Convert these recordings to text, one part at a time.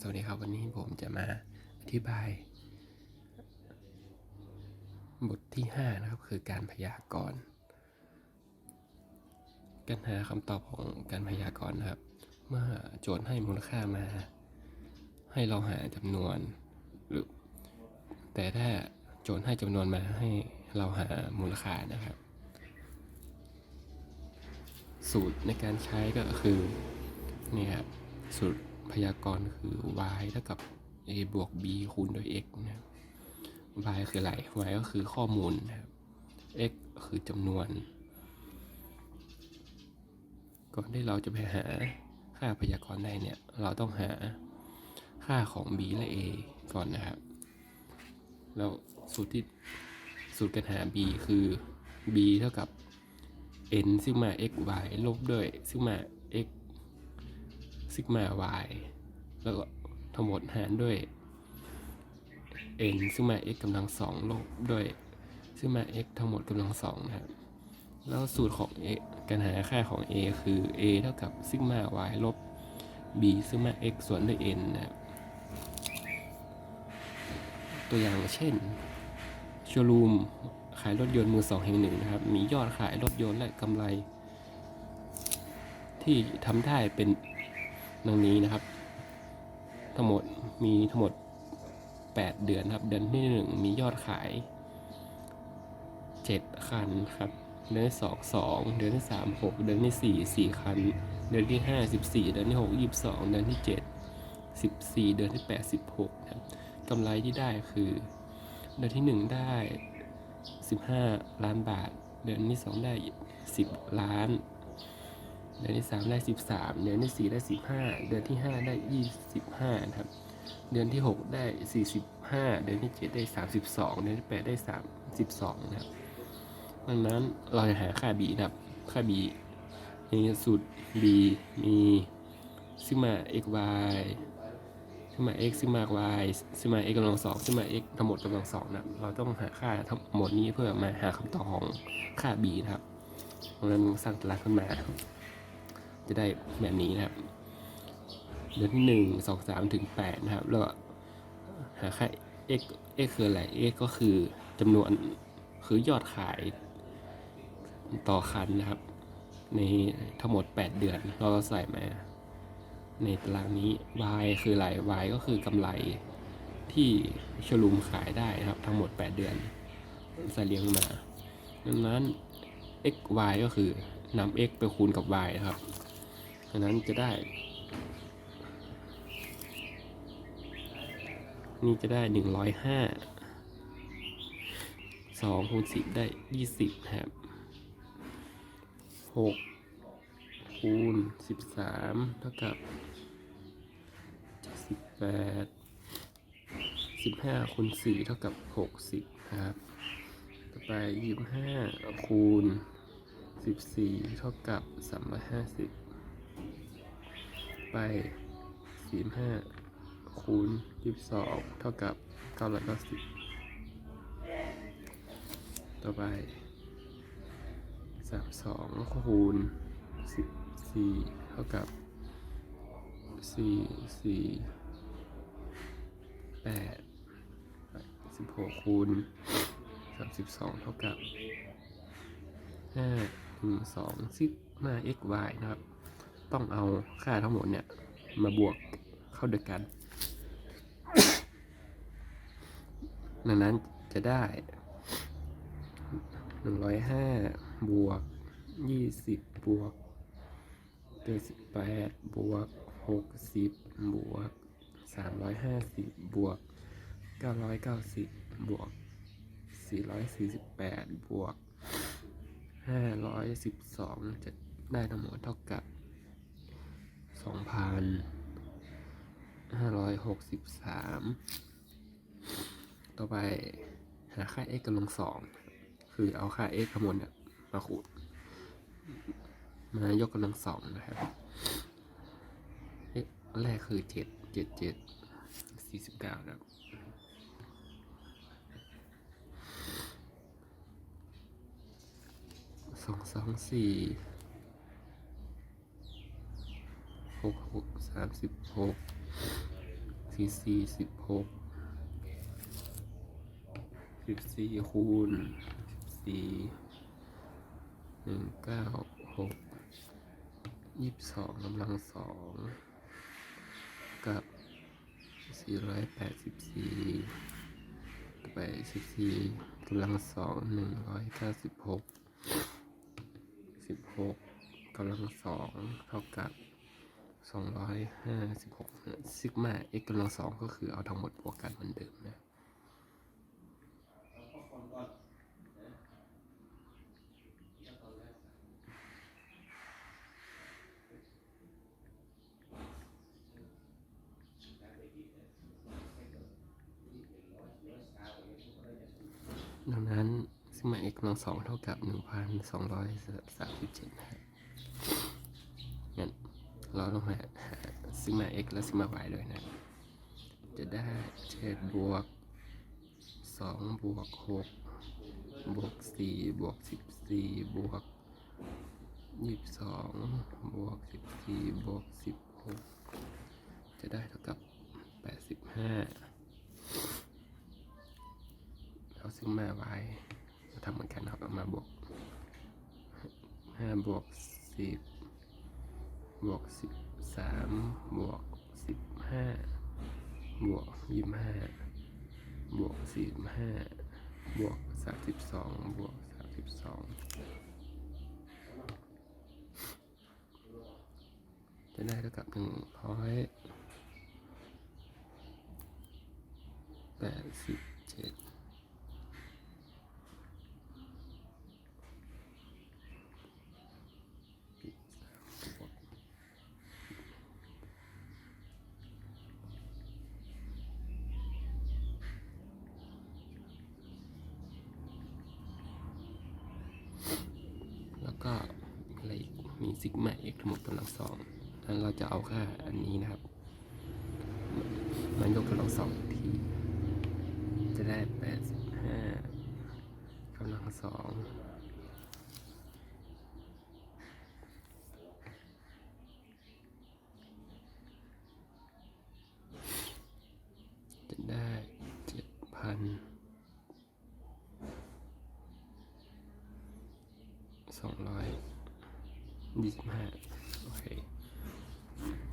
สวัสดีครับวันนี้ผมจะมาอธิบาย บทที่ 5 นะครับ คือการพยากรณ์การหาคำตอบของการพยากรณ์นะครับ เมื่อโจทย์ให้มูลค่ามา ให้เราหาจำนวนหรือแต่ถ้าโจทย์ให้จำนวนมาให้เราหามูลค่านะครับ สูตรในการใช้ก็คือนี่ครับสูตร พยากรณ์คือ y เท่ากับ a บวก b คูณด้วย x นะครับ y คืออะไร y ก็คือข้อมูลนะครับ x คือจำนวน ก่อนที่เราจะไปหาค่าพยากรณ์ได้เนี่ย เราต้องหาค่าของ b และ a ก่อนนะครับ แล้วสูตรที่สูตรการหา b คือ b เท่ากับ n ซิกมา x y ลบด้วยซิกมา ซิกมา y แล้วก็ทั้งหมดหารด้วย n ซิกมา x กำลังสองลบด้วยซิกมา x ทั้งหมดกำลังสองนะครับ แล้วสูตรของ a การหาค่าของ a คือ a เท่ากับซิกมา y ลบ b ซิกมา x ส่วนด้วย n นะครับ ตัวอย่างเช่นโชว์รูมขายรถยนต์มือสองแห่งหนึ่งนะครับ มียอดขายรถยนต์และกำไร ที่ทำได้เป็น ดังนี้นะครับ ทั้งหมดมีทั้งหมด 8 เดือนครับ เดือนที่ 1 มียอดขาย 7 คันครับ เดือนที่สองสองเดือนที่สามหกเดือนที่สี่สี่คัน เดือนที่ห้าสิบสี่เดือนที่หกยี่สิบสองเดือนที่เจ็ดสิบสี่เดือนที่แปดสิบหกครับกำไรที่ได้คือ เดือนที่หนึ่งได้15ล้านบาท เดือนที่2ได้10ล้าน เดือนที่3ได้13เดือนที่4ได้15เดือนที่5ได้25นะครับ เดือนที่6ได้45เดือนที่7ได้32เดือนที่8ได้32นะครับ ดังนั้นเราจะหาค่า b นะครับ ค่า b ในสูตร b มีซิมา x y ซิมา x ซิมา y ซิมา x กำลังสองซิมา x ทั้งหมดกำลังสองนะเราต้องหาค่าทั้งหมดนี้เพื่อมาหาคำตอบของค่า b นะครับดังนั้นสร้างตารางขึ้นมา จะได้แบบนี้นะครับเดือนที่หนึ่งสองสามถึงแปดนะครับ แล้วก็หาค่า x x คืออะไร x ก็คือจำนวนคือยอดขายต่อคันนะครับ ในทั้งหมด 8 เดือน เราก็ใส่มาในตารางนี้ y คืออะไร y ก็คือกำไรที่ชลูมขายได้นะครับ ทั้งหมด 8 เดือนใส่เรียงมา ดังนั้น x y ก็คือนำ x ไปคูณกับ y นะครับ ดังนั้นจะได้ นี่จะได้105 2คูณ10ได้20นะครับ6คูณ13เท่ากับสิบแปดสิบห้าคูณสี่เท่ากับหกสิบครับต่อไปยี่สิบห้าคูณสิบสี่เท่ากับสามร้อยห้าสิบ ไปสี่ห้าคูณยี่สิบสองเท่ากับเก้าร้อยเก้าสิบต่อไปสามสองคูณสิบสี่เท่ากับสี่สี่แปดสิบหกคูณสามสิบสองเท่ากับห้าหนึ่งสองซิกมา x y นะครับ ต้องเอาค่าทั้งหมดเนี่ย มาบวกเข้าด้วยกัน ดังนั้นจะได้หนึ่งร้อยห้าบวกยี่สิบบวกเจ็ดสิบแปดบวกหกสิบบวกสามร้อยห้าสิบบวกเก้าร้อยเก้าสิบบวกสี่ร้อยสี่สิบแปดบวกห้าร้อยสิบสองจะได้ทั้งหมดเท่ากับ สองพันห้าร้อยหกสิบสามต่อไปหาค่า x กำลังสองคือเอาค่า x ทั้งหมดเนี่ยมาคูณมายกกำลังสองนะครับเอ๊ะอันแรกคือเจ็ดเจ็ดเจ็ดสี่สิบเก้านะครับสองสองสี่ หกหกสามสิบหกสี่สี่สิบหกสิบสี่คูณสี่หนึ่งเก้าหกยี่สิบสองกำลังสองกับสี่ร้อยแปดสิบสี่ไปสิบสี่กำลังสองหนึ่งร้อยเก้าสิบหกสิบหกกำลังสองเท่ากับ สองร้อยห้าสิบหกซิกมา x กำลังสองก็คือเอาทั้งหมดบวกกันเหมือนเดิมนะดังนั้นซิกมา x กำลังสองเท่ากับ 1,237นะครับ เราต้องหาซิกมา x และซิกมา y ด้วยนะ จะได้7บวก2บวก6บวก4บวก14บวก22บวก14บวก16จะได้เท่ากับ85เอาซิกมาไว้มาทำเหมือนกันครับเอามาบวกห้าบวกสิบ บวกสิบสามบวกสิบห้าบวกยี่ห้าบวกสี่ห้าบวกสามสิบสองบวกสามสิบสองจะได้เท่ากับหนึ่งร้อยแปดสิบเจ็ด แล้ว ก็อะไรมีซิกมาเอ็กทั้งหมดกำลังสองนั้นเราจะเอาค่าอันนี้นะครับ มันยกกำลังสองทีจะได้แปดสิบห้ากำลังสองจะได้เจ็ดพัน สองร้อยยี่สิบห้าโอเค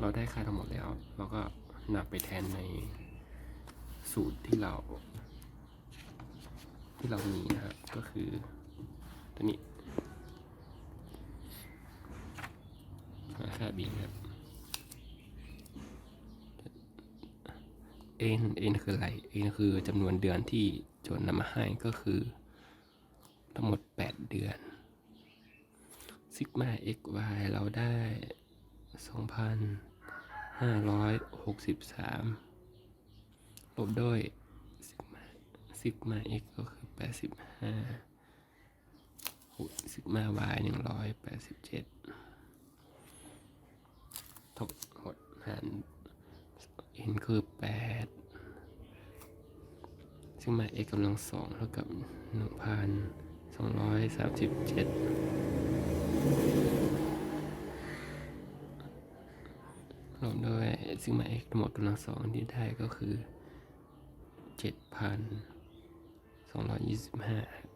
เราได้ค่าทั้งหมดแล้ว เราก็นำไปแทนในสูตรที่เรา ที่เรามีนะครับ ก็คือตัวนี้หาค่าบินครับ n n คืออะไร n คือจำนวนเดือนที่โจทย์นำมาให้ก็คือ ทั้งหมด 8 เดือน ซิกมา x y เราได้ 2,563 ลบด้วยซิกมาซิกมา x ก็คือ 85ซิกมา y 187ทั้งหดหาร n คือ 8 ซิกมา x กำลังสองเท่ากับ 1,237 รวมด้วยซิกมาเอกทั้งหมดกำลังสองที่ได้ก็คือ 7,225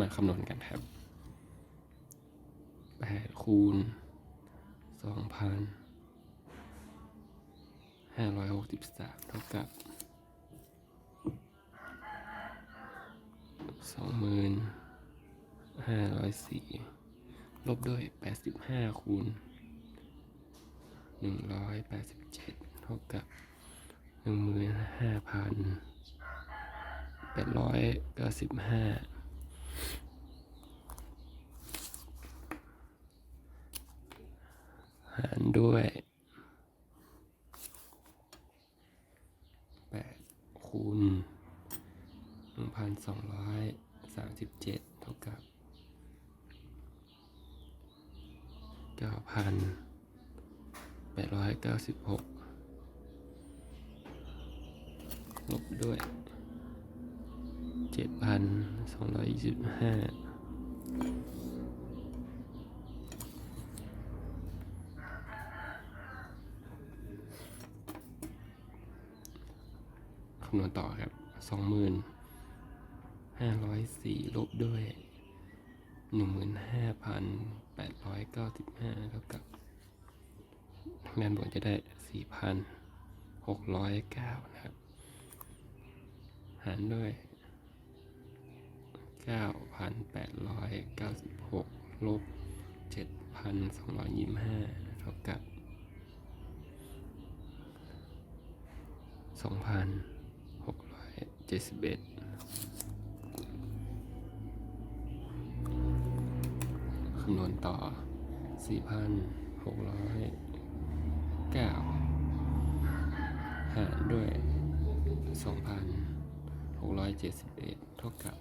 มาคำนวณกันครับแปดคูณสองพันห้าร้อยหกสิบสามเท่ากับสองหมื่นห้าร้อยสี่ลบด้วยแปดสิบห้าคูณหนึ่งร้อยแปดสิบเจ็ดเท่ากับหนึ่งหมื่นห้าพันแปดร้อยเก้าสิบห้า หาร ด้วยแปดคูณหนึ่งพันสองร้อยสามสิบเจ็ดเท่ากับเก้าพันแปดร้อยเก้าสิบหกลบด้วยเจ็ดพันสองร้อยยี่สิบห้าำนวณต่อครับสองหมื่นห้าร้อยสี่ลบด้วยหนึ่งหมื่นห้าพันแปดร้อยเก้าสิบห้าเท่ากับด้านบนจะได้สี่พันหกร้อยเก้านะครับ หารด้วยเก้าพันแปดร้อยเก้าสิบหกลบเจ็ดพันสองร้อยยี่สิบห้าเท่ากับสองพัน เจ็ดสิบเอ็ดคำนวณต่อสี่พันหกร้อยเก้าหารด้วยสองพันหกร้อยเจ็ดสิบเอ็ดเท่ากับ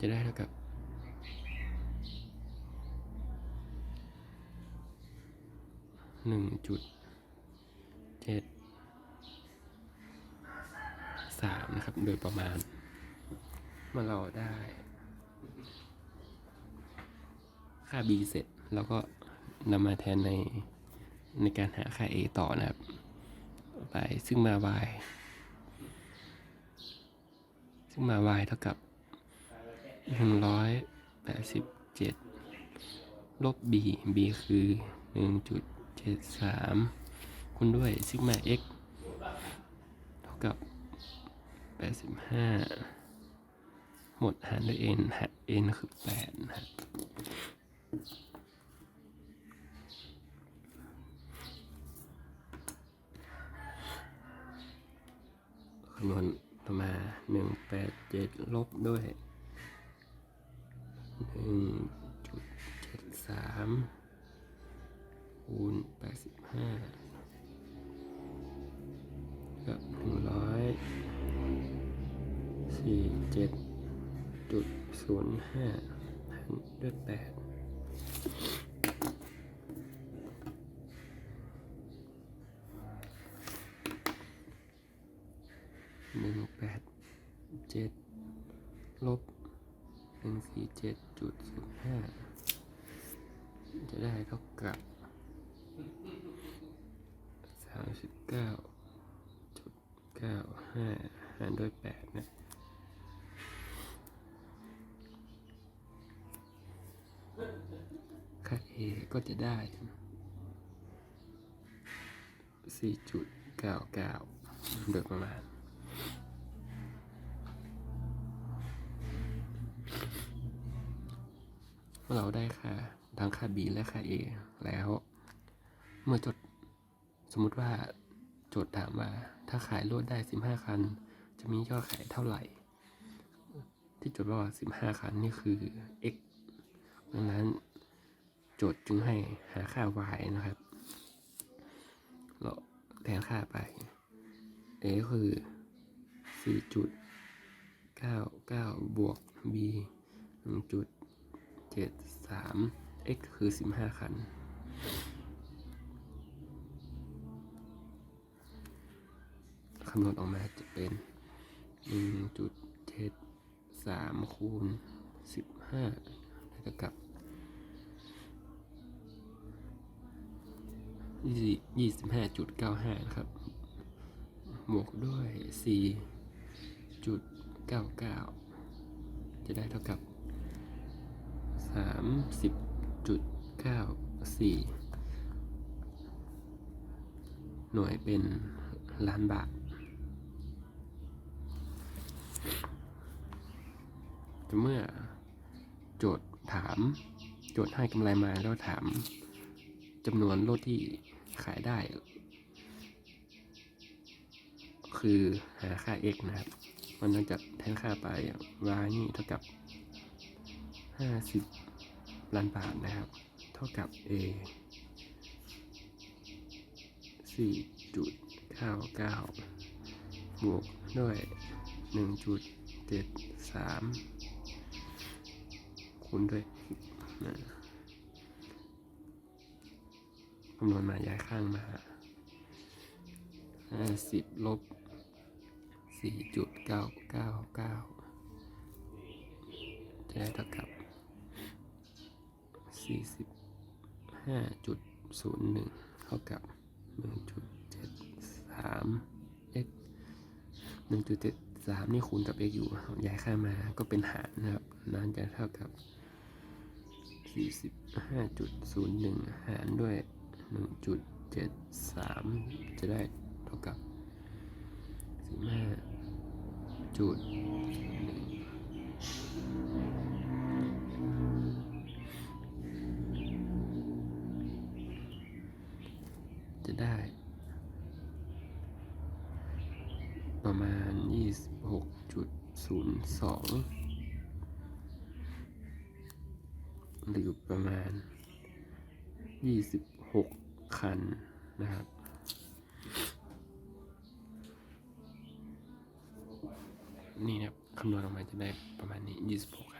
จะได้เท่ากับ หนึ่งจุดเจ็ดสามนะครับ โดยประมาณมื่อเราได้ ค่า b เสร็จเราก็นำมาแทนในในการหาค่า a ต่อนะครับไปซึ่งมา y ซึ่งมา y เท่ากับหนึ่งร้อยแปดสิบเจ็ดลบ b b คือหนึ่งจุด เจ็ดสามคูณด้วยซิกมา x เท่ากับแปดสิบห้าหมดหารด้วย n หาร n คือแปดนะครับคำนวณต่อมาหนึ่งแปดเจ็ดลบด้วยหนึ่งจุดเจ็ดสาม คูณแปดสิบห้ากับหนึ่งร้อยสี่เจ็ดจุดศูนย์ห้าหารด้วยแปดหนึ่งแปดเจ็ดลบหนึ่งสี่เจ็ดจุดศูนย์ห้าจะได้เท่ากับ สามสิบเก้าจุดเก้าห้าหารด้วยแปดนะค่า a ก็จะได้สี่จุดเก้าเก้าโดยประมาณเมื่อเราได้ค่าทั้งค่า b และค่า a แล้ว เมื่อจดสมมุติว่าโจทย์ถามว่าถ้าขายรถได้ 15 คัน จะมียอดขายเท่าไหร่ ที่โจทย์ว่า 15 คันนี่คือ x ดังนั้นโจทย์จึงให้หาค่า y นะครับเราแทนค่าไป a คือ 4.99 บวก b 1จุดเจ็ดสาม x คือสิบห้าคัน คำนวณออกมาจะเป็นหนึ่งจุดเจ็ดสามคูณสิบห้าเท่ากับยี่สิบห้าจุดเก้าห้าครับบวกด้วยสี่จุดเก้าเก้าจะได้เท่ากับสามสิบจุดเก้าสี่หน่วยเป็นล้านบาท เมื่อโจทย์ถาม โจทย์ให้กำไรมาแล้วถามจำนวนรถที่ขายได้ คือหาค่า x นะครับ มันน่าจะแทนค่าไป y นี่เท่ากับ 50 ล้านบาทนะครับ เท่ากับ a 4.99บวกด้วย 1.73 คูณด้วยนะคำนวณมาย้ายข้างมาห้าสิบลบสี่จุดเก้าเก้าเก้าจะได้เท่ากับสี่สิบห้าจุดศูนย์หนึ่งเท่ากับหนึ่งจุดเจ็ดสาม x หนึ่งจุดเจ็ดสามนี่คูณกับ x อยู่ย้ายค่ามาก็เป็นหารนะครับนั้นจะเท่ากับ สี่สิบห้าจุดศูนย์หนึ่งหารด้วยหนึ่งจุดเจ็ดสามจะได้เท่ากับสิบห้าจุดจะได้ ประมาณ 26.02 หรือประมาณ 26 คันนะครับ นี่นะครับคำนวณออกมาจะได้ประมาณนี้ 26คัน